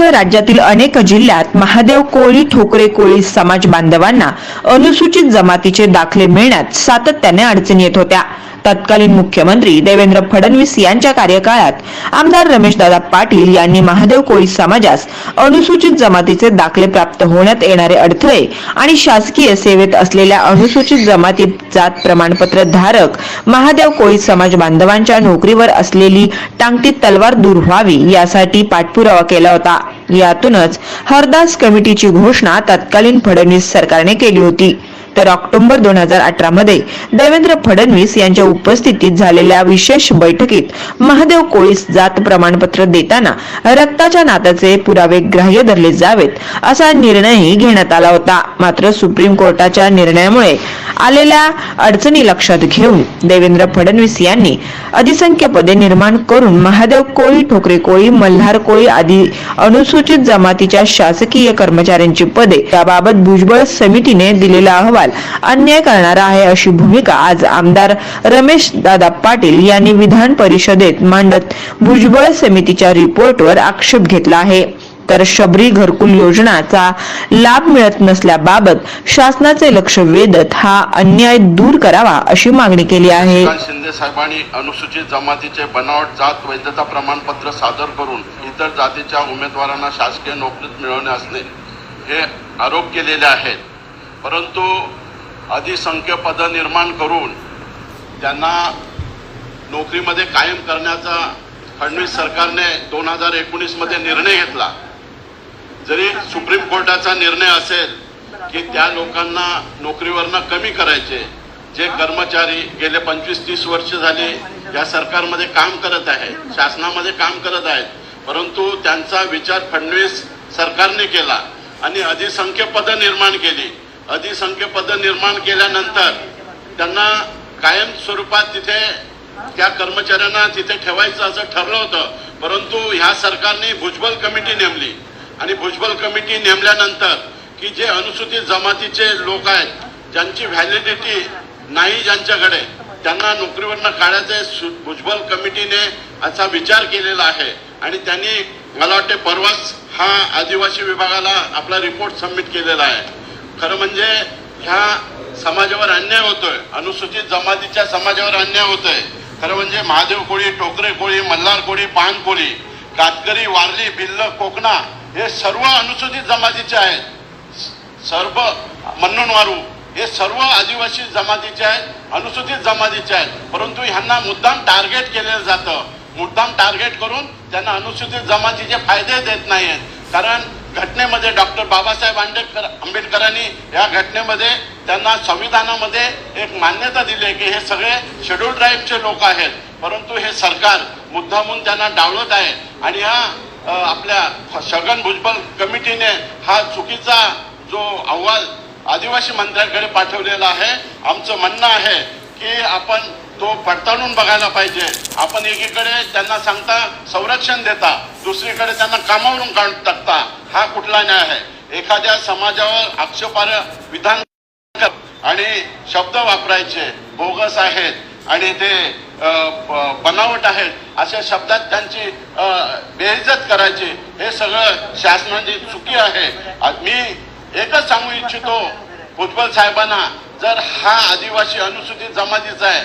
महाराष्ट्र राज्यातील अनेक जिल्ह्यात महादेव कोळी ठोकरे कोळी समाज बांधवांना अनुसूचित जमातीचे दाखले मिळण्यात सातत्याने अडचणी येत होत्या. तत्कालीन मुख्यमंत्री देवेंद्र फडणवीस यांच्या कार्यकाळात आमदार रमेशदादा पाटील यांनी महादेव कोळी समाजास अनुसूचित जमातीचे दाखले प्राप्त होण्यात येणारे अडथळे आणि शासकीय सेवेत असलेल्या अनुसूचित जमाती जात प्रमाणपत्र धारक महादेव कोळी समाज बांधवांच्या नोकरीवर असलेली टांगती तलवार दूर व्हावी यासाठी पाठपुरावा केला होता. यातूनच हरदास कमिटीची घोषणा तत्कालीन फडणवीस सरकारने केली होती. तर ऑक्टोबर दोन हजार अठरा मध्ये देवेंद्र फडणवीस यांच्या उपस्थितीत झालेल्या विशेष बैठकीत महादेव कोळीस जात प्रमाणपत्र देताना रक्ताच्या नात्याचे पुरावे ग्राह्य धरले जावेत असा निर्णयही घेण्यात आला होता. मात्र सुप्रीम कोर्टाच्या निर्णयामुळे आलेल्या अडचणी लक्षात घेऊन देवेंद्र फडणवीस यांनी अधिसंख्य पदे निर्माण करून महादेव कोळी ठोकरे कोळी मल्हार कोळी आदी अनुसूचित जमातीच्या शासकीय कर्मचाऱ्यांची पदे याबाबत भुजबळ समितीने दिलेला अहवाल अन्याय करणारा आहे अशी भूमिका आज आमदार रमेश दादा पाटील यांनी विधान परिषदेत मांडत भुजबळ समितीच्या रिपोर्टवर आक्षेप घेतला आहे. तर शबरी घरकुल योजनाचा लाभ मिळत नसल्याबाबत शासनाचे लक्ष वेधत हा अन्याय दूर करावा अशी मागणी केली आहे. शिंदे साहेबांनी अनुसूचित जमातीचे बनावट जात वैधता प्रमाणपत्र सादर करून इतर जातीच्या उमेदवारांना शासकीय नोकरीत मिळवणे असणे हे आरोप केलेले आहेत. परंतु अधिसंख्य पदं निर्माण करून त्यांना नोकरीमध्ये कायम करण्याचा फडणवीस सरकारने दोन हजार एकोणीसमध्ये निर्णय घेतला. जरी सुप्रीम कोर्टाचा निर्णय असेल की त्या लोकांना नोकरीवरनं कमी करायचे जे कर्मचारी गेले पंचवीस तीस वर्ष झाले या सरकारमध्ये काम करत आहेत शासनामध्ये काम करत आहेत परंतु त्यांचा विचार फडणवीस सरकारने केला आणि अधिसंख्य पदं निर्माण केली. अधिसंख्य पदं निर्माण केल्यानंतर त्यांना कायम स्वरूपात तिथे त्या कर्मचाऱ्यांना तिथे ठेवायचं असं ठरलं होतं. परंतु ह्या सरकारने भुजबल कमिटी नेमली. आणि भुजबल कमिटी नेमल्यानंतर की जे अनुसूचित जमातीचे लोक आहेत ज्यांची व्हॅलिडिटी नाही ज्यांच्याकडे त्यांना नोकरीवरनं काढायचे सु- कमिटीने असा विचार केलेला आहे. आणि त्यांनी मला वाटते परवाच हा आदिवासी विभागाला आपला रिपोर्ट सबमिट केलेला आहे. खरं म्हणजे ह्या समाजावर अन्याय होतोय. अनुसूचित जमातीच्या समाजावर अन्याय होतोय. खरं म्हणजे महादेव कोळी टोकरे कोळी मल्हार कोळी पान कोळी कातकरी वारली बिल्ल कोकणा हे सर्व अनुसूचित जमातीचे आहेत. सर्व मन्नणवारू हे सर्व आदिवासी जमातीचे आहेत अनुसूचित जमातीचे आहेत. परंतु ह्यांना मुद्दाम टार्गेट केलं जातं. मुद्दाम टार्गेट करून त्यांना अनुसूचित जमातीचे फायदे देत नाही कारण घटनेमध्ये डॉक्टर बाबासाहेब आंबेडकर आंबेडकरांनी या घटनेमध्ये त्यांना संविधानामध्ये एक मान्यता दिली आहे की हे सगळे शेड्यूल ट्राईबचे लोक आहेत. परंतु हे सरकार मुद्दामून त्यांना डावलत आहे. आणि हा आपल्या छगन भुजबळ कमिटीने हा चुकीचा जो अहवाल आदिवासी मंत्र्यांकडे पाठवलेला आहे आमचं म्हणणं आहे की आपण तो पडताळून बघायला पाहिजे. आपण एकीकडे त्यांना सांगता संरक्षण देता दुसरीकडे त्यांना कामावरून काढून टाकता. हा कुठला न्याय आहे? एखाद्या समाजावर आक्षेपार्ह विधान आणि शब्द वापरायचे बोगस आहेत आणि ते बनावट आहेत अशा शब्दात त्यांची बेइज्जत करायची हे सगळं शासनाची चुकी आहे. मी एकच सांगू इच्छितो भुजबळ साहेबांना जर हा आदिवासी अनुसूचित जमातीचा आहे